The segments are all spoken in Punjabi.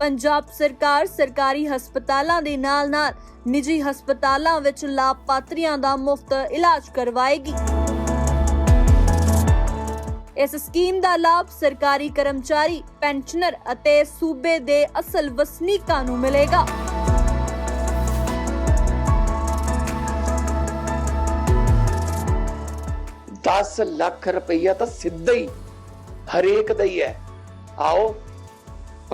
ਪੰਜਾਬ ਸਰਕਾਰ ਸਰਕਾਰੀ ਹਸਪਤਾਲਾਂ ਦੇ ਨਾਲ-ਨਾਲ ਨਿੱਜੀ ਹਸਪਤਾਲਾਂ ਵਿੱਚ ਲਾਭਪਾਤਰੀਆਂ ਦਾ ਮੁਫਤ ਇਲਾਜ ਕਰਵਾਏਗੀ। ਇਸ ਸਕੀਮ ਦਾ ਲਾਭ ਸਰਕਾਰੀ ਕਰਮਚਾਰੀ, ਪੈਨਸ਼ਨਰ ਅਤੇ ਸੂਬੇ ਦੇ ਅਸਲ ਵਸਨੀਕਾਂ ਨੂੰ ਮਿਲੇਗਾ। ਦਸ ਲੱਖ ਰੁਪਈਆ ਤਾਂ ਸਿੱਧਾ ਹੀ ਹਰੇਕ ਦਾ ਹੀ ਹੈ। ਆਓ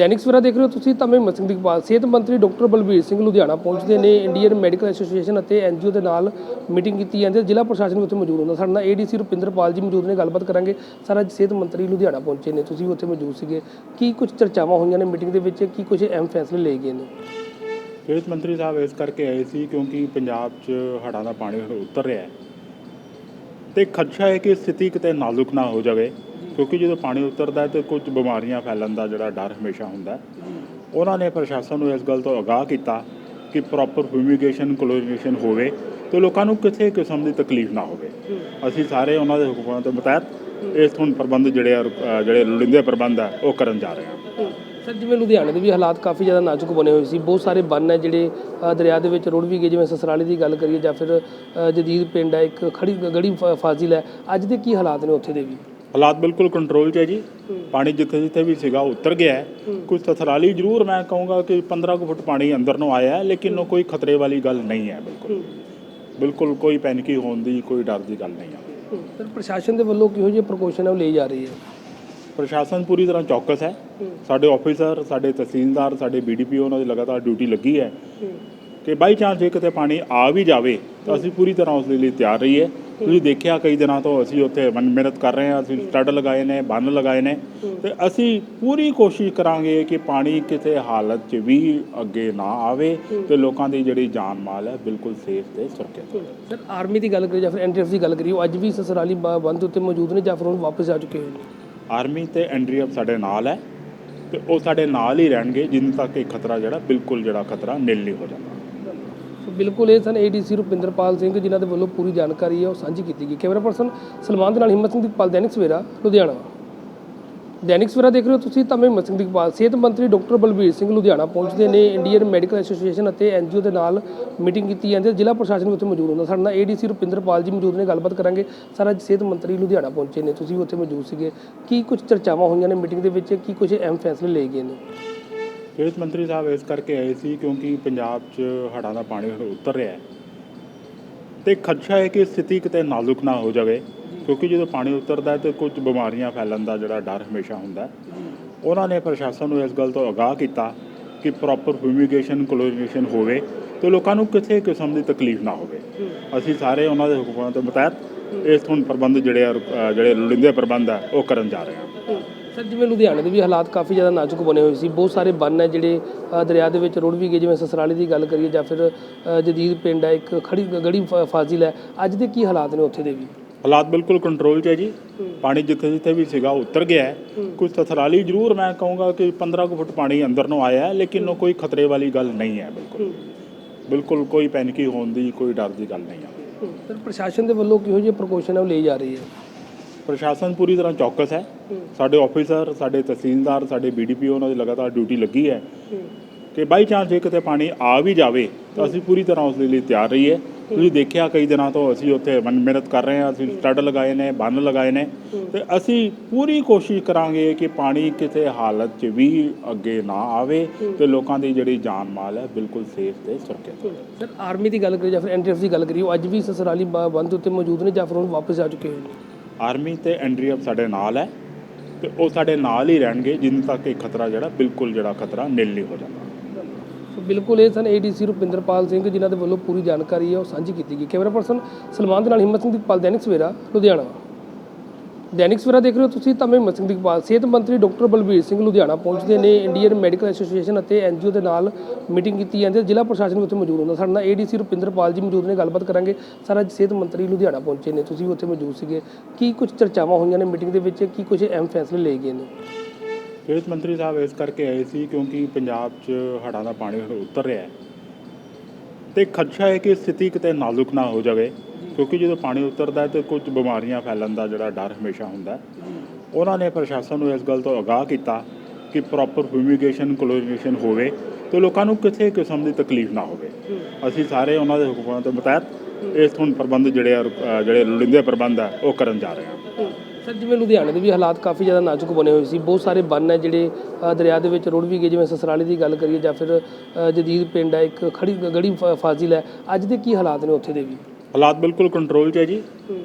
ਦੈਨਿਕ ਸਵੇਰਾ ਦੇਖ ਰਹੇ ਹੋ ਤੁਸੀਂ ਤਾਂ ਮੈਂ ਮਸਿੰਘ ਦੀਪਾਲ ਸਿਹਤ ਮੰਤਰੀ ਡਾਕਟਰ ਬਲਬੀਰ ਸਿੰਘ ਲੁਧਿਆਣਾ ਪਹੁੰਚਦੇ ਨੇ। ਇੰਡੀਅਨ ਮੈਡੀਕਲ ਐਸੋਸੀਏਸ਼ਨ ਅਤੇ ਐਨਜੀਓ ਦੇ ਨਾਲ ਮੀਟਿੰਗ ਕੀਤੀ ਜਾਂਦੀ ਹੈ। ਜ਼ਿਲ੍ਹਾ ਪ੍ਰਸ਼ਾਸਨ ਵੀ ਉੱਥੇ ਮੌਜੂਦ ਹੁੰਦਾ। ਸਾਡੇ ਨਾਲ ਏਡੀਸੀ ਰੁਪਿੰਦਰਪਾਲ ਜੀ ਮੌਜੂਦ ਨੇ। ਗੱਲਬਾਤ ਕਰਾਂਗੇ। ਸਰ ਅੱਜ ਸਿਹਤ ਮੰਤਰੀ ਲੁਧਿਆਣਾ ਪਹੁੰਚੇ ਨੇ। ਤੁਸੀਂ ਵੀ ਉੱਥੇ ਮੌਜੂਦ ਸੀਗੇ। ਕੀ ਕੁਝ ਚਰਚਾਵਾਂ ਹੋਈਆਂ ਨੇ ਮੀਟਿੰਗ ਦੇ ਵਿੱਚ? ਕੀ ਕੁਝ ਅਹਿਮ ਫੈਸਲੇ ਲਏ ਗਏ ਨੇ? ਸਿਹਤ ਮੰਤਰੀ ਸਾਹਿਬ ਇਸ ਕਰਕੇ ਆਏ ਸੀ ਕਿਉਂਕਿ ਪੰਜਾਬ 'ਚ ਹੜ੍ਹਾਂ ਦਾ ਪਾਣੀ ਉਤਰ ਰਿਹਾ ਹੈ। ਤੇ ਖਦਸ਼ਾ ਹੈ ਕਿ ਸਥਿਤੀ ਕਿਤੇ ਨਾਜ਼ੁਕ ਨਾ ਹੋ ਜਾਵੇ। ਕਿਉਂਕਿ ਜਦੋਂ ਪਾਣੀ ਉਤਰਦਾ ਹੈ ਤੇ ਕੁਝ ਬਿਮਾਰੀਆਂ ਫੈਲਣ ਦਾ ਜਿਹੜਾ ਡਰ ਹਮੇਸ਼ਾ ਹੁੰਦਾ ਉਹਨਾਂ ਨੇ ਪ੍ਰਸ਼ਾਸਨ ਨੂੰ ਇਸ ਗੱਲ ਤੋਂ ਆਗਾਹ ਕੀਤਾ ਕਿ ਪ੍ਰੋਪਰ ਫਿਊਮੀਗੇਸ਼ਨ ਕਲੋਰੀਨੇਸ਼ਨ ਹੋਵੇ ਤੇ ਲੋਕਾਂ ਨੂੰ ਕਿਸੇ ਕਿਸਮ ਦੀ ਤਕਲੀਫ ਨਾ ਹੋਵੇ। ਅਸੀਂ ਸਾਰੇ ਉਹਨਾਂ ਦੇ ਹੁਕਮਾਂ ਦੇ ਮੁਤਾਬਕ ਇਸ ਹੁਣ ਪ੍ਰਬੰਧ ਜਿਹੜੇ ਆ, ਜਿਹੜੇ ਲੋੜੀਂਦੇ ਪ੍ਰਬੰਧ ਆ ਉਹ ਕਰਨ ਜਾ ਰਹੇ ਹਾਂ। ਸਰ ਜਿਵੇਂ ਲੁਧਿਆਣੇ ਦੇ ਵੀ ਹਾਲਾਤ ਕਾਫੀ ਜ਼ਿਆਦਾ ਨਾਜ਼ੁਕ ਬਣੇ ਹੋਏ ਸੀ। ਬਹੁਤ ਸਾਰੇ ਬੰਨ ਹੈ ਜਿਹੜੇ ਦਰਿਆ ਦੇ ਵਿੱਚ ਰੁੜ ਵੀ ਗਏ। ਜਿਵੇਂ ਸਸਰਾਲੀ ਦੀ ਗੱਲ ਕਰੀਏ ਜਾਂ ਫਿਰ ਜਦੀਦ ਪਿੰਡ ਹੈ ਇੱਕ ਖੜੀ ਗੜੀ ਫ- ਫਾਜ਼ਿਲ ਹੈ। ਅੱਜ ਦੇ ਕੀ ਹਾਲਾਤ ਨੇ ਉੱਥੇ ਦੇ ਵੀ? ਹਾਲਾਤ ਬਿਲਕੁਲ ਕੰਟਰੋਲ 'ਚ ਹੈ ਜੀ। ਪਾਣੀ ਜਿੱਥੇ ਜਿੱਥੇ ਵੀ ਸੀਗਾ ਉਤਰ ਗਿਆ ਹੈ। ਕੁਝ ਤਥਰਾਲੀ ਜ਼ਰੂਰ ਮੈਂ ਕਹੂੰਗਾ ਕਿ 15 ਕੁ ਫੁੱਟ ਪਾਣੀ ਅੰਦਰ ਨੂੰ ਆਇਆ ਹੈ ਲੇਕਿਨ ਉਹ ਕੋਈ ਖਤਰੇ ਵਾਲੀ ਗੱਲ ਨਹੀਂ ਹੈ ਬਿਲਕੁਲ। ਬਿਲਕੁਲ ਕੋਈ ਪੈਨਿਕੀ ਹੋਣ ਦੀ ਕੋਈ ਡਰ ਦੀ ਗੱਲ ਨਹੀਂ ਹੈ। ਸਰ ਪ੍ਰਸ਼ਾਸਨ ਦੇ ਵੱਲੋਂ ਕਿਹੋ ਜਿਹੇ ਪ੍ਰਕੋਸ਼ਨ ਉਹ ਲਈ ਜਾ ਰਹੀ ਹੈ? ਪ੍ਰਸ਼ਾਸਨ ਪੂਰੀ ਤਰ੍ਹਾਂ ਚੌਕਸ ਹੈ। ਸਾਡੇ ਆਫੀਸਰ ਸਾਡੇ ਤਹਿਸੀਲਦਾਰ ਸਾਡੇ ਬੀਡੀਪੀਓ ਉਹਨਾਂ ਦੀ ਲਗਾਤਾਰ ਡਿਊਟੀ ਲੱਗੀ ਹੈ। ਕਿ ਬਾਈ ਚਾਂਸ ਜੇ ਕਿਤੇ ਪਾਣੀ ਆ ਵੀ ਜਾਵੇ ਤਾਂ ਅਸੀਂ ਪੂਰੀ ਤਰ੍ਹਾਂ ਉਸ ਦੇ ਲਈ ਤਿਆਰ ਰਹੀਏ। ਤੁਸੀਂ ਦੇਖਿਆ ਕਈ ਦਿਨਾਂ ਤੋਂ ਅਸੀਂ ਉੱਥੇ ਮਨ ਮਿਹਨਤ ਕਰ ਰਹੇ ਹਾਂ ਅਸੀਂ ਸਟੱਡ ਲਗਾਏ ਨੇ ਬੰਨ ਲਗਾਏ ਨੇ। ਤੇ ਅਸੀਂ ਪੂਰੀ ਕੋਸ਼ਿਸ਼ ਕਰਾਂਗੇ ਕਿ ਪਾਣੀ ਕਿਸੇ ਹਾਲਤ 'ਚ ਵੀ ਅੱਗੇ ਨਾ ਆਵੇ ਤੇ ਲੋਕਾਂ ਦੀ ਜਿਹੜੀ ਜਾਨ ਮਾਲ ਹੈ ਬਿਲਕੁਲ ਸੇਫ ਤੇ ਸੁਰੱਖਿਅਤ ਹੋਵੇ। ਸਰ ਆਰਮੀ ਦੀ ਗੱਲ ਕਰੀਏ ਜਾਂ ਫਿਰ ਐਨਡੀਐਫ ਦੀ ਗੱਲ ਕਰੀਏ ਉਹ ਅੱਜ ਵੀ ਸਸਰਾਲੀ ਬੰਦ ਉੱਤੇ ਮੌਜੂਦ ਨੇ ਜਾਂ ਫਿਰ ਉਹ ਵਾਪਸ ਆ ਚੁੱਕੇ ਹੋਏ ਨੇ? ਆਰਮੀ ਤੇ ਐਨਡੀਐਫ ਸਾਡੇ ਨਾਲ ਹੈ ਤੇ ਉਹ ਸਾਡੇ ਨਾਲ ਹੀ ਰਹਿਣਗੇ ਜਿੰਨ ਤੱਕ ਇਹ ਖਤਰਾ ਜਿਹੜਾ ਬਿਲਕੁਲ ਜਿਹੜਾ ਖਤਰਾ ਨਿਲ ਨਹੀਂ ਹੋ ਜਾਂਦਾ। ਬਿਲਕੁਲ ਇਹ ਸਨ ਏਡੀਸੀ ਰੁਪਿੰਦਰਪਾਲ ਸਿੰਘ ਜਿਨ੍ਹਾਂ ਦੇ ਵੱਲੋਂ ਪੂਰੀ ਜਾਣਕਾਰੀ ਹੈ, ਉਹ ਸਾਂਝੀ ਕੀਤੀ ਗਈ। ਕੈਮਰਾ ਪਰਸਨ ਸਲਮਾਨ ਦੇ ਨਾਲ ਹਿੰਮਤ ਸਿੰਘ ਦੀਪਾਲ, ਦੈਨਿਕ ਸਵੇਰਾ, ਲੁਧਿਆਣਾ। ਦੈਨਿਕ ਸਵੇਰਾ ਦੇਖ ਰਹੇ ਹੋ ਤੁਸੀਂ ਤਾਂ ਮੈਂ ਹਿੰਮਤ ਸਿੰਘ ਦੀਪਾਲ। ਸਿਹਤ ਮੰਤਰੀ ਡਾਕਟਰ ਬਲਬੀਰ ਸਿੰਘ ਲੁਧਿਆਣਾ ਪਹੁੰਚਦੇ ਨੇ। ਇੰਡੀਅਨ ਮੈਡੀਕਲ ਐਸੋਸੀਏਸ਼ਨ ਅਤੇ ਐਨਜੀਓ ਦੇ ਨਾਲ ਮੀਟਿੰਗ ਕੀਤੀ ਜਾਂਦੀ ਹੈ। ਜ਼ਿਲ੍ਹਾ ਪ੍ਰਸ਼ਾਸਨ ਵੀ ਉੱਥੇ ਮੌਜੂਦ ਹੁੰਦਾ। ਸਾਡੇ ਨਾਲ ਏਡੀਸੀ ਰੁਪਿੰਦਰਪਾਲ ਜੀ ਮੌਜੂਦ ਨੇ। ਗੱਲਬਾਤ ਕਰਾਂਗੇ। ਸਾਰਾ ਅੱਜ ਸਿਹਤ ਮੰਤਰੀ ਲੁਧਿਆਣਾ ਪਹੁੰਚੇ ਨੇ। ਤੁਸੀਂ ਵੀ ਉੱਥੇ ਮੌਜੂਦ ਸੀਗੇ। ਕੀ ਕੁਝ ਚਰਚਾਵਾਂ ਹੋਈਆਂ ਨੇ ਮੀਟਿੰਗ ਦੇ ਵਿੱਚ? ਕੀ ਕੁਝ ਅਹਿਮ ਫੈਸਲੇ ਲਏ ਗਏ ਨੇ? ਸਿਹਤ ਮੰਤਰੀ ਸਾਹਿਬ ਇਸ ਕਰਕੇ ਆਏ ਸੀ ਕਿਉਂਕਿ ਪੰਜਾਬ 'ਚ ਹੜ੍ਹਾਂ ਦਾ ਪਾਣੀ ਹੁਣ ਉਤਰ ਰਿਹਾ ਹੈ। ਤੇ ਖਦਸ਼ਾ ਹੈ ਕਿ ਸਥਿਤੀ ਕਿਤੇ ਨਾਜ਼ੁਕ ਨਾ ਹੋ ਜਾਵੇ ਕਿਉਂਕਿ ਜਦੋਂ ਪਾਣੀ ਉਤਰਦਾ ਹੈ ਤੇ ਕੁਝ ਬਿਮਾਰੀਆਂ ਫੈਲਣ ਦਾ ਜਿਹੜਾ ਡਰ ਹਮੇਸ਼ਾ ਹੁੰਦਾ ਉਹਨਾਂ ਨੇ ਪ੍ਰਸ਼ਾਸਨ ਨੂੰ ਇਸ ਗੱਲ ਤੋਂ ਆਗਾਹ ਕੀਤਾ ਕਿ ਪ੍ਰੋਪਰ ਫਿਊਮੀਗੇਸ਼ਨ ਕਲੋਰੀਨੇਸ਼ਨ ਹੋਵੇ ਤੇ ਲੋਕਾਂ ਨੂੰ ਕਿਸੇ ਕਿਸਮ ਦੀ ਤਕਲੀਫ ਨਾ ਹੋਵੇ। ਅਸੀਂ ਸਾਰੇ ਉਹਨਾਂ ਦੇ ਹੁਕਮਾਂ ਦੇ ਮੁਤਾਬਕ ਇਸ ਹੁਣ ਪ੍ਰਬੰਧ ਜਿਹੜੇ ਆ, ਜਿਹੜੇ ਲੋੜੀਂਦੇ ਪ੍ਰਬੰਧ ਆ ਉਹ ਕਰਨ ਜਾ ਰਹੇ ਹਾਂ। ਸਰ ਜਿਵੇਂ ਲੁਧਿਆਣੇ ਦੇ ਵੀ ਹਾਲਾਤ ਕਾਫੀ ਜ਼ਿਆਦਾ ਨਾਜ਼ੁਕ ਬਣੇ ਹੋਏ ਸੀ। ਬਹੁਤ ਸਾਰੇ ਬੰਨ ਹੈ ਜਿਹੜੇ ਦਰਿਆ ਦੇ ਵਿੱਚ ਰੁੜ ਵੀ ਗਏ ਜਿਵੇਂ ਸਸਰਾਲੀ ਦੀ ਗੱਲ ਕਰੀਏ ਜਾਂ ਫਿਰ ਜਦੀਦ ਪਿੰਡ ਹੈ ਇੱਕ ਖੜੀ ਗੜੀ ਫਾਜ਼ਿਲ ਹੈ। ਅੱਜ ਦੇ ਕੀ ਹਾਲਾਤ ਨੇ ਉੱਥੇ ਦੇ ਵੀ? ਹਾਲਾਤ ਬਿਲਕੁਲ ਕੰਟਰੋਲ 'ਚ ਹੈ ਜੀ। ਪਾਣੀ ਜਿੱਥੇ ਜਿੱਥੇ ਵੀ ਸੀਗਾ ਉਤਰ ਗਿਆ ਹੈ। ਕੁਝ ਤਥਰਾਲੀ ਜ਼ਰੂਰ ਮੈਂ ਕਹੂੰਗਾ ਕਿ 15 ਕੁ ਫੁੱਟ ਪਾਣੀ ਅੰਦਰ ਨੂੰ ਆਇਆ ਹੈ ਲੇਕਿਨ ਉਹ ਕੋਈ ਖਤਰੇ ਵਾਲੀ ਗੱਲ ਨਹੀਂ ਹੈ ਬਿਲਕੁਲ। ਬਿਲਕੁਲ ਕੋਈ ਪੈਨਿਕੀ ਹੋਣ ਦੀ ਕੋਈ ਡਰ ਦੀ ਗੱਲ ਨਹੀਂ ਹੈ। ਸਰ ਪ੍ਰਸ਼ਾਸਨ ਦੇ ਵੱਲੋਂ ਕਿਹੋ ਜਿਹੇ ਪ੍ਰਕੋਸ਼ਨ ਉਹ ਲਈ ਜਾ ਰਹੀ ਹੈ? ਪ੍ਰਸ਼ਾਸਨ ਪੂਰੀ ਤਰ੍ਹਾਂ ਚੌਕਸ ਹੈ। ਸਾਡੇ ਆਫੀਸਰ ਸਾਡੇ ਤਹਿਸੀਲਦਾਰ ਸਾਡੇ ਬੀਡੀਪੀਓ ਉਹਨਾਂ ਦੀ ਲਗਾਤਾਰ ਡਿਊਟੀ ਲੱਗੀ ਹੈ। ਕਿ ਬਾਈ ਚਾਂਸ ਜੇ ਕਿਤੇ ਪਾਣੀ ਆ ਵੀ ਜਾਵੇ ਤਾਂ ਅਸੀਂ ਪੂਰੀ ਤਰ੍ਹਾਂ ਉਸ ਦੇ ਲਈ ਤਿਆਰ ਰਹੀਏ। ਤੁਸੀਂ ਦੇਖਿਆ ਕਈ ਦਿਨਾਂ ਤੋਂ ਅਸੀਂ ਉੱਥੇ ਮਨ- ਮਿਹਨਤ ਕਰ ਰਹੇ ਹਾਂ ਅਸੀਂ ਸਟੱਡ ਲਗਾਏ ਨੇ ਬੰਨ ਲਗਾਏ ਨੇ। ਤੇ ਅਸੀਂ ਪੂਰੀ ਕੋਸ਼ਿਸ਼ ਕਰਾਂਗੇ ਕਿ ਪਾਣੀ ਕਿਸੇ ਹਾਲਤ 'ਚ ਵੀ ਅੱਗੇ ਨਾ ਆਵੇ ਤੇ ਲੋਕਾਂ ਦੀ ਜਿਹੜੀ ਜਾਨ ਮਾਲ ਹੈ ਬਿਲਕੁਲ ਸੇਫ ਤੇ ਸੁਰੱਖਿਅਤ ਹੋਵੇ। ਸਰ ਆਰਮੀ ਦੀ ਗੱਲ ਕਰੀਏ ਜਾਂ ਫਿਰ ਐਨਡੀਐਫ ਦੀ ਗੱਲ ਕਰੀਏ ਉਹ ਅੱਜ ਵੀ ਸਸਰਾਲੀ ਬੰਦ ਉੱਤੇ ਮੌਜੂਦ ਨੇ ਜਾਂ ਫਿਰ ਹੁਣ ਵਾਪਸ ਆ ਚੁੱਕੇ ਹੋਏ ਨੇ? ਆਰਮੀ ਤੇ ਐਨਡੀਐਫ ਸਾਡੇ ਨਾਲ ਹੈ ਤੇ ਉਹ ਸਾਡੇ ਨਾਲ ਹੀ ਰਹਿਣਗੇ, ਜਿੰਨ ਤੱਕ ਇਹ ਖਤਰਾ ਜਿਹੜਾ, ਬਿਲਕੁਲ ਜਿਹੜਾ ਖਤਰਾ ਨਿਲ ਨਹੀਂ ਹੋ ਜਾਂਦਾ। ਸੋ ਬਿਲਕੁਲ ਇਹ ਸਨ ਏਡੀਸੀ ਰੁਪਿੰਦਰਪਾਲ ਸਿੰਘ, ਜਿਨ੍ਹਾਂ ਦੇ ਵੱਲੋਂ ਪੂਰੀ ਜਾਣਕਾਰੀ ਹੈ, ਉਹ ਸਾਂਝੀ ਕੀਤੀ ਗਈ। ਕੈਮਰਾ ਪਰਸਨ ਸਲਮਾਨ ਦੇ ਨਾਲ ਹਿੰਮਤ ਸਿੰਘ ਦੀਪਾਲ ਦੈਨਿਕ ਸਵੇਰਾ, ਲੁਧਿਆਣਾ। ਦੈਨਿਕ ਸਵੇਰਾ ਦੇਖ ਰਹੇ ਹੋ ਤੁਸੀਂ ਤਾਂ ਮੈਂ ਹਿੰਮਤ ਦੀਪਾਲ ਸਿਹਤ ਮੰਤਰੀ ਡਾਕਟਰ ਬਲਬੀਰ ਸਿੰਘ ਲੁਧਿਆਣਾ ਪਹੁੰਚਦੇ ਨੇ। ਇੰਡੀਅਨ ਮੈਡੀਕਲ ਐਸੋਸੀਏਸ਼ਨ ਅਤੇ ਐਨਜੀਓ ਦੇ ਨਾਲ ਮੀਟਿੰਗ ਕੀਤੀ ਜਾਂਦੀ ਹੈ। ਜ਼ਿਲ੍ਹਾ ਪ੍ਰਸ਼ਾਸਨ ਉੱਥੇ ਮੌਜੂਦ ਹੁੰਦਾ। ਸਾਡੇ ਨਾਲ ਏਡੀਸੀ ਰੁਪਿੰਦਰਪਾਲ ਜੀ ਮੌਜੂਦ ਨੇ। ਗੱਲਬਾਤ ਕਰਾਂਗੇ। ਸਰ ਅੱਜ ਸਿਹਤ ਮੰਤਰੀ ਲੁਧਿਆਣਾ ਪਹੁੰਚੇ ਨੇ। ਤੁਸੀਂ ਉੱਥੇ ਮੌਜੂਦ ਸੀਗੇ। ਕੀ ਕੁਝ ਚਰਚਾਵਾਂ ਹੋਈਆਂ ਨੇ ਮੀਟਿੰਗ ਦੇ ਵਿੱਚ? ਕੀ ਕੁਝ ਅਹਿਮ ਫੈਸਲੇ ਲਏ ਗਏ ਨੇ? ਸਿਹਤ ਮੰਤਰੀ ਸਾਹਿਬ ਇਸ ਕਰਕੇ ਆਏ ਸੀ ਕਿਉਂਕਿ ਪੰਜਾਬ 'ਚ ਹੜ੍ਹਾਂ ਦਾ ਪਾਣੀ ਉਤਰ ਰਿਹਾ ਹੈ। ਤੇ ਖਦਸ਼ਾ ਹੈ ਕਿ ਸਥਿਤੀ ਕਿਤੇ ਨਾਜ਼ੁਕ ਨਾ ਹੋ ਜਾਵੇ। ਕਿਉਂਕਿ ਜਦੋਂ ਪਾਣੀ ਉਤਰਦਾ ਹੈ ਤੇ ਕੁਝ ਬਿਮਾਰੀਆਂ ਫੈਲਣ ਦਾ ਜਿਹੜਾ ਡਰ ਹਮੇਸ਼ਾ ਹੁੰਦਾ ਉਹਨਾਂ ਨੇ ਪ੍ਰਸ਼ਾਸਨ ਨੂੰ ਇਸ ਗੱਲ ਤੋਂ ਅਗਾਹ ਕੀਤਾ ਕਿ ਪ੍ਰੋਪਰ ਫਿਊਮੀਗੇਸ਼ਨ ਕਲੋਰੀਨੇਸ਼ਨ ਹੋਵੇ ਤੇ ਲੋਕਾਂ ਨੂੰ ਕਿਸੇ ਕਿਸਮ ਦੀ ਤਕਲੀਫ ਨਾ ਹੋਵੇ। ਅਸੀਂ ਸਾਰੇ ਉਹਨਾਂ ਦੇ ਹੁਕਮਾਂ ਦੇ ਮੁਤਾਬਕ ਇਸ ਹੁਣ ਪ੍ਰਬੰਧ ਜਿਹੜੇ ਆ, ਜਿਹੜੇ ਲੋੜੀਂਦੇ ਪ੍ਰਬੰਧ ਆ ਉਹ ਕਰਨ ਜਾ ਰਹੇ ਹਾਂ। ਸਰ ਜਿਵੇਂ ਲੁਧਿਆਣੇ ਦੇ ਵੀ ਹਾਲਾਤ ਕਾਫੀ ਜ਼ਿਆਦਾ ਨਾਜ਼ੁਕ ਬਣੇ ਹੋਏ ਸੀ। ਬਹੁਤ ਸਾਰੇ ਬੰਨ ਹੈ ਜਿਹੜੇ ਦਰਿਆ ਦੇ ਵਿੱਚ ਰੁੜ ਵੀ ਗਏ। ਜਿਵੇਂ ਸਸਰਾਲੀ ਦੀ ਗੱਲ ਕਰੀਏ ਜਾਂ ਫਿਰ ਜਦੀਦ ਪਿੰਡ ਹੈ ਇੱਕ ਖੜੀ ਗੜੀ ਫ- ਫਾਜ਼ਿਲ ਹੈ। ਅੱਜ ਦੇ ਕੀ ਹਾਲਾਤ ਨੇ ਉੱਥੇ ਦੇ ਵੀ? ਹਾਲਾਤ ਬਿਲਕੁਲ ਕੰਟਰੋਲ 'ਚ ਹੈ ਜੀ।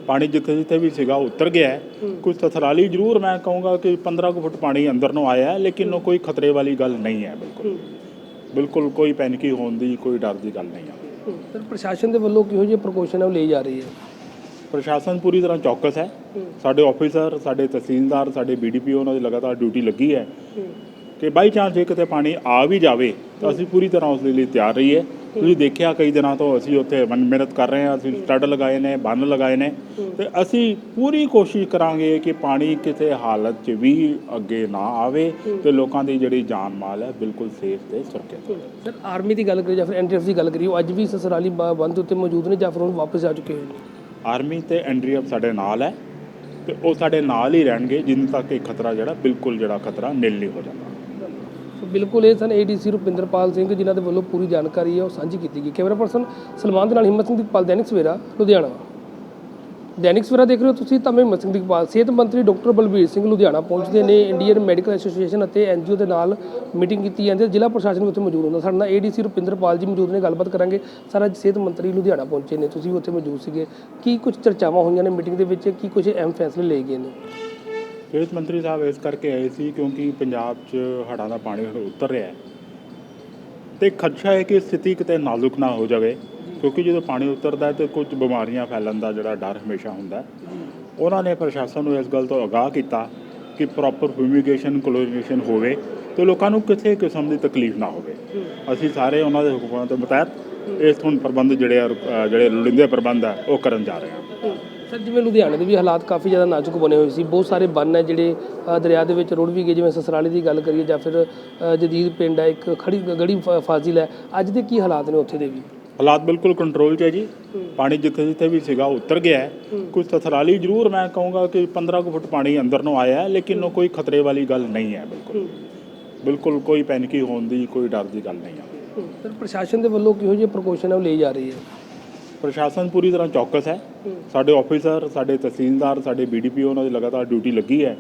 ਪਾਣੀ ਜਿੱਥੇ ਜਿੱਥੇ ਵੀ ਸੀਗਾ ਉਤਰ ਗਿਆ ਹੈ। ਕੁਝ ਤਥਰਾਲੀ ਜ਼ਰੂਰ ਮੈਂ ਕਹੂੰਗਾ ਕਿ 15 ਕੁ ਫੁੱਟ ਪਾਣੀ ਅੰਦਰ ਨੂੰ ਆਇਆ ਹੈ ਲੇਕਿਨ ਉਹ ਕੋਈ ਖਤਰੇ ਵਾਲੀ ਗੱਲ ਨਹੀਂ ਹੈ ਬਿਲਕੁਲ। ਬਿਲਕੁਲ ਕੋਈ ਪੈਨਿਕੀ ਹੋਣ ਦੀ ਕੋਈ ਡਰ ਦੀ ਗੱਲ ਨਹੀਂ ਹੈ। ਸਰ ਪ੍ਰਸ਼ਾਸਨ ਦੇ ਵੱਲੋਂ ਕਿਹੋ ਜਿਹੇ ਪ੍ਰੀਕਾਸ਼ਨ ਹੈ ਉਹ ਲਈ ਜਾ ਰਹੀ ਹੈ? ਪ੍ਰਸ਼ਾਸਨ ਪੂਰੀ ਤਰ੍ਹਾਂ ਚੌਕਸ ਹੈ। ਸਾਡੇ ਆਫੀਸਰ ਸਾਡੇ ਤਹਿਸੀਲਦਾਰ ਸਾਡੇ ਬੀਡੀਪੀ ਉਹਨਾਂ ਦੀ ਲਗਾਤਾਰ ਡਿਊਟੀ ਲੱਗੀ ਹੈ। ਕਿ ਬਾਈ ਚਾਂਸ ਜੇ ਕਿਤੇ ਪਾਣੀ ਆ ਵੀ ਜਾਵੇ ਤਾਂ ਅਸੀਂ ਪੂਰੀ ਤਰ੍ਹਾਂ ਉਸ ਦੇ ਲਈ ਤਿਆਰ ਰਹੀਏ। ਤੁਸੀਂ ਦੇਖਿਆ ਕਈ ਦਿਨਾਂ ਤੋਂ ਅਸੀਂ ਉੱਥੇ ਮਿਹਨਤ ਕਰ ਰਹੇ ਹਾਂ ਅਸੀਂ ਸਟੱਡ ਲਗਾਏ ਨੇ ਬੰਨ ਲਗਾਏ ਨੇ ਤੇ ਅਸੀਂ ਪੂਰੀ ਕੋਸ਼ਿਸ਼ ਕਰਾਂਗੇ ਕਿ ਪਾਣੀ ਕਿਸੇ ਹਾਲਤ 'ਚ ਵੀ ਅੱਗੇ ਨਾ ਆਵੇ ਤੇ ਲੋਕਾਂ ਦੀ ਜਿਹੜੀ ਜਾਨ ਮਾਲ ਹੈ ਬਿਲਕੁਲ ਸੇਫ ਤੇ ਸੁਰੱਖਿਅਤ ਹੋਵੇ। ਸਰ ਆਰਮੀ ਦੀ ਗੱਲ ਕਰੀਏ ਜਾਂ ਫਿਰ ਐਨਡੀਐਫ ਦੀ ਗੱਲ ਕਰੀਏ ਉਹ ਅੱਜ ਵੀ ਸਸਰਾਲੀ ਬੰਦ ਉੱਤੇ ਮੌਜੂਦ ਨੇ ਜਾਂ ਫਿਰ ਹੁਣ ਵਾਪਸ ਆ ਚੁੱਕੇ ਹੋਏ ਨੇ? ਆਰਮੀ ਤੇ ਐਨਡੀਐਫ ਸਾਡੇ ਨਾਲ ਹੈ ਤੇ ਉਹ ਸਾਡੇ ਨਾਲ ਹੀ ਰਹਿਣਗੇ ਜਿੰਨ ਤੱਕ ਇਹ ਖਤਰਾ ਜਿਹੜਾ ਬਿਲਕੁਲ ਜਿਹੜਾ ਖਤਰਾ ਨਿਲ ਨਹੀਂ ਹੋ ਜਾਂਦਾ। ਬਿਲਕੁਲ ਇਹ ਸਨ ਏਡੀਸੀ ਰੁਪਿੰਦਰਪਾਲ ਸਿੰਘ ਜਿਨ੍ਹਾਂ ਦੇ ਵੱਲੋਂ ਪੂਰੀ ਜਾਣਕਾਰੀ ਹੈ, ਉਹ ਸਾਂਝੀ ਕੀਤੀ ਗਈ। ਕੈਮਰਾ ਪਰਸਨ ਸਲਮਾਨ ਦੇ ਨਾਲ ਹਿੰਮਤ ਸਿੰਘ ਦੀਪਾਲ, ਦੈਨਿਕ ਸਵੇਰਾ, ਲੁਧਿਆਣਾ। ਦੈਨਿਕ ਸਵੇਰਾ ਦੇਖ ਰਹੇ ਹੋ ਤੁਸੀਂ ਤਾਂ ਮੈਂ ਹਿੰਮਤ ਸਿੰਘ ਦੀਪਾਲ। ਸਿਹਤ ਮੰਤਰੀ ਡਾਕਟਰ ਬਲਬੀਰ ਸਿੰਘ ਲੁਧਿਆਣਾ ਪਹੁੰਚਦੇ ਨੇ। ਇੰਡੀਅਨ ਮੈਡੀਕਲ ਐਸੋਸੀਏਸ਼ਨ ਅਤੇ ਐਨਜੀਓ ਦੇ ਨਾਲ ਮੀਟਿੰਗ ਕੀਤੀ ਜਾਂਦੀ ਹੈ। ਜ਼ਿਲ੍ਹਾ ਪ੍ਰਸ਼ਾਸਨ ਵੀ ਉੱਥੇ ਮੌਜੂਦ ਹੁੰਦਾ। ਸਾਡੇ ਨਾਲ ਏਡੀਸੀ ਰੁਪਿੰਦਰਪਾਲ ਜੀ ਮੌਜੂਦ ਨੇ। ਗੱਲਬਾਤ ਕਰਾਂਗੇ। ਸਾਰਾ ਅੱਜ ਸਿਹਤ ਮੰਤਰੀ ਲੁਧਿਆਣਾ ਪਹੁੰਚੇ ਨੇ। ਤੁਸੀਂ ਵੀ ਉੱਥੇ ਮੌਜੂਦ ਸੀਗੇ। ਕੀ ਕੁਝ ਚਰਚਾਵਾਂ ਹੋਈਆਂ ਨੇ ਮੀਟਿੰਗ ਦੇ ਵਿੱਚ? ਕੀ ਕੁਝ ਅਹਿਮ ਫੈਸਲੇ ਲਏ ਗਏ ਨੇ? ਸਿਹਤ ਮੰਤਰੀ ਸਾਹਿਬ ਇਸ ਕਰਕੇ ਆਏ ਸੀ ਕਿਉਂਕਿ ਪੰਜਾਬ 'ਚ ਹੜ੍ਹਾਂ ਦਾ ਪਾਣੀ ਹੁਣ ਉਤਰ ਰਿਹਾ ਹੈ। ਤੇ ਖਦਸ਼ਾ ਹੈ ਕਿ ਸਥਿਤੀ ਕਿਤੇ ਨਾਜ਼ੁਕ ਨਾ ਹੋ ਜਾਵੇ ਕਿਉਂਕਿ ਜਦੋਂ ਪਾਣੀ ਉਤਰਦਾ ਹੈ ਤੇ ਕੁਝ ਬਿਮਾਰੀਆਂ ਫੈਲਣ ਦਾ ਜਿਹੜਾ ਡਰ ਹਮੇਸ਼ਾ ਹੁੰਦਾ ਉਹਨਾਂ ਨੇ ਪ੍ਰਸ਼ਾਸਨ ਨੂੰ ਇਸ ਗੱਲ ਤੋਂ ਆਗਾਹ ਕੀਤਾ ਕਿ ਪ੍ਰੋਪਰ ਫਿਊਮੀਗੇਸ਼ਨ ਕਲੋਰੀਨੇਸ਼ਨ ਹੋਵੇ ਤੇ ਲੋਕਾਂ ਨੂੰ ਕਿਸੇ ਕਿਸਮ ਦੀ ਤਕਲੀਫ ਨਾ ਹੋਵੇ। ਅਸੀਂ ਸਾਰੇ ਉਹਨਾਂ ਦੇ ਹੁਕਮਾਂ ਦੇ ਮੁਤਾਬਕ ਇਸ ਹੁਣ ਪ੍ਰਬੰਧ ਜਿਹੜੇ ਆ, ਜਿਹੜੇ ਲੋੜੀਂਦੇ ਪ੍ਰਬੰਧ ਆ ਉਹ ਕਰਨ ਜਾ ਰਹੇ ਹਾਂ। ਸਰ ਜਿਵੇਂ ਲੁਧਿਆਣੇ ਦੇ ਵੀ ਹਾਲਾਤ ਕਾਫੀ ਜ਼ਿਆਦਾ ਨਾਜ਼ੁਕ ਬਣੇ ਹੋਏ ਸੀ। ਬਹੁਤ ਸਾਰੇ ਬੰਨ ਹੈ ਜਿਹੜੇ ਦਰਿਆ ਦੇ ਵਿੱਚ ਰੁੜ ਵੀ ਗਏ ਜਿਵੇਂ ਸਸਰਾਲੀ ਦੀ ਗੱਲ ਕਰੀਏ ਜਾਂ ਫਿਰ ਜਦੀਦ ਪਿੰਡ ਹੈ ਇੱਕ ਖੜੀ ਗੜੀ ਫਾਜ਼ਿਲ ਹੈ। ਅੱਜ ਦੇ ਕੀ ਹਾਲਾਤ ਨੇ ਉੱਥੇ ਦੇ ਵੀ? ਹਾਲਾਤ ਬਿਲਕੁਲ ਕੰਟਰੋਲ 'ਚ ਹੈ ਜੀ। ਪਾਣੀ ਜਿੱਥੇ ਜਿੱਥੇ ਵੀ ਸੀਗਾ ਉਤਰ ਗਿਆ ਹੈ। ਕੁਝ ਤਥਰਾਲੀ ਜ਼ਰੂਰ ਮੈਂ ਕਹੂੰਗਾ ਕਿ 15 ਕੁ ਫੁੱਟ ਪਾਣੀ ਅੰਦਰ ਨੂੰ ਆਇਆ ਹੈ ਲੇਕਿਨ ਉਹ ਕੋਈ ਖਤਰੇ ਵਾਲੀ ਗੱਲ ਨਹੀਂ ਹੈ ਬਿਲਕੁਲ। ਬਿਲਕੁਲ ਕੋਈ ਪੈਨਿਕੀ ਹੋਣ ਦੀ ਕੋਈ ਡਰ ਦੀ ਗੱਲ ਨਹੀਂ ਹੈ। ਸਰ ਪ੍ਰਸ਼ਾਸਨ ਦੇ ਵੱਲੋਂ ਕਿਹੋ ਜਿਹੇ ਪ੍ਰੀਕਾਸ਼ਨ ਉਹ ਲਈ ਜਾ ਰਹੀ ਹੈ? ਪ੍ਰਸ਼ਾਸਨ ਪੂਰੀ ਤਰ੍ਹਾਂ ਚੌਕਸ ਹੈ। ਸਾਡੇ ਆਫੀਸਰ ਸਾਡੇ ਤਹਿਸੀਲਦਾਰ ਸਾਡੇ ਬੀਡੀਪੀ ਉਹਨਾਂ ਦੀ ਲਗਾਤਾਰ ਡਿਊਟੀ ਲੱਗੀ ਹੈ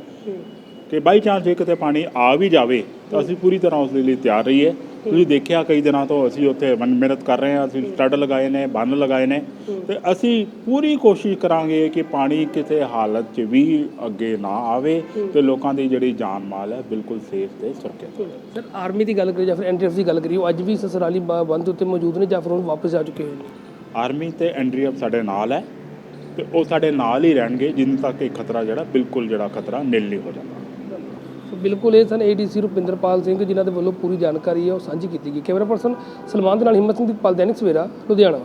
ਕਿ ਬਾਈ ਚਾਂਸ ਜੇ ਕਿਤੇ ਪਾਣੀ ਆ ਵੀ ਜਾਵੇ ਤਾਂ ਅਸੀਂ ਪੂਰੀ ਤਰ੍ਹਾਂ ਉਸ ਦੇ ਲਈ ਤਿਆਰ ਰਹੀਏ। ਤੁਸੀਂ ਦੇਖਿਆ ਕਈ ਦਿਨਾਂ ਤੋਂ ਅਸੀਂ ਉੱਥੇ ਮਨ- ਮਿਹਨਤ ਕਰ ਰਹੇ ਹਾਂ ਅਸੀਂ ਸਟੱਡ ਲਗਾਏ ਨੇ ਬੰਨ ਲਗਾਏ ਨੇ। ਤੇ ਅਸੀਂ ਪੂਰੀ ਕੋਸ਼ਿਸ਼ ਕਰਾਂਗੇ ਕਿ ਪਾਣੀ ਕਿਸੇ ਹਾਲਤ 'ਚ ਵੀ ਅੱਗੇ ਨਾ ਆਵੇ ਤੇ ਲੋਕਾਂ ਦੀ ਜਿਹੜੀ ਜਾਨ ਮਾਲ ਹੈ ਬਿਲਕੁਲ ਸੇਫ ਤੇ ਸੁਰੱਖਿਅਤ ਹੋਵੇ। ਸਰ ਆਰਮੀ ਦੀ ਗੱਲ ਕਰੀਏ ਜਾਂ ਫਿਰ ਐਨਡੀਐਫ ਦੀ ਗੱਲ ਕਰੀਏ ਉਹ ਅੱਜ ਵੀ ਸਸਰਾਲੀ ਬੰਦ ਉੱਤੇ ਮੌਜੂਦ ਨੇ ਜਾਂ ਫਿਰ ਹੁਣ ਵਾਪਸ ਆ ਚੁੱਕੇ ਹੋਏ ਨੇ? ਆਰਮੀ ਤੇ ਐਨਡੀਐਫ ਸਾਡੇ ਨਾਲ ਹੈ ਤੇ ਉਹ ਸਾਡੇ ਨਾਲ ਹੀ ਰਹਿਣਗੇ, ਜਿੰਨ ਤੱਕ ਇਹ ਖਤਰਾ ਜਿਹੜਾ, ਬਿਲਕੁਲ ਜਿਹੜਾ ਖਤਰਾ ਨਿਲ ਨਹੀਂ ਹੋ ਜਾਂਦਾ। ਸੋ ਬਿਲਕੁਲ ਇਹ ਸਨ ਏਡੀਸੀ ਰੁਪਿੰਦਰਪਾਲ ਸਿੰਘ, ਜਿਨ੍ਹਾਂ ਦੇ ਵੱਲੋਂ ਪੂਰੀ ਜਾਣਕਾਰੀ ਹੈ, ਉਹ ਸਾਂਝੀ ਕੀਤੀ ਗਈ। ਕੈਮਰਾ ਪਰਸਨ ਸਲਮਾਨ ਦੇ ਨਾਲ ਹਿੰਮਤ ਸਿੰਘ ਦੀਪਾਲ ਦੈਨਿਕ ਸਵੇਰਾ, ਲੁਧਿਆਣਾ।